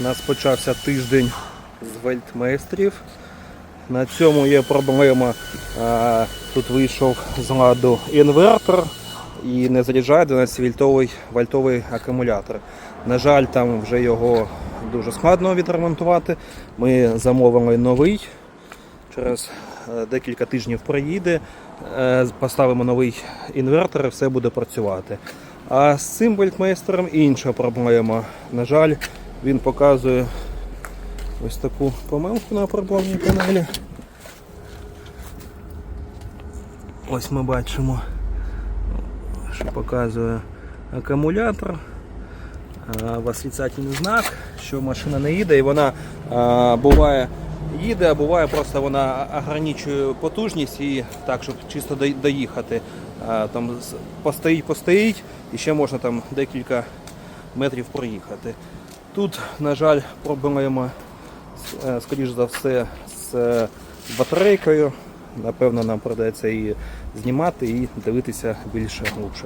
У нас почався тиждень з вельтмейстрів. На цьому є проблема. Тут вийшов з ладу інвертор і не заряджає 12 вольтовий, акумулятор. На жаль, там вже його дуже складно відремонтувати. Ми замовили новий. Через е, декілька тижнів проїде, е, поставимо новий інвертор і все буде працювати. А з цим вольтмейстером інша проблема. На жаль, він показує ось таку помилку на проблемній панелі. Ось ми бачимо, що показує акумулятор. восклицательний знак, що машина не їде, і вона буває їде, а буває просто вона ограничує потужність і так, щоб чисто доїхати. Там постоїть, постоїть, і ще можна там декілька метрів проїхати. Тут, на жаль, проблема, скоріш за все, з батарейкою. Напевно, нам придеться її знімати і дивитися більше глибше.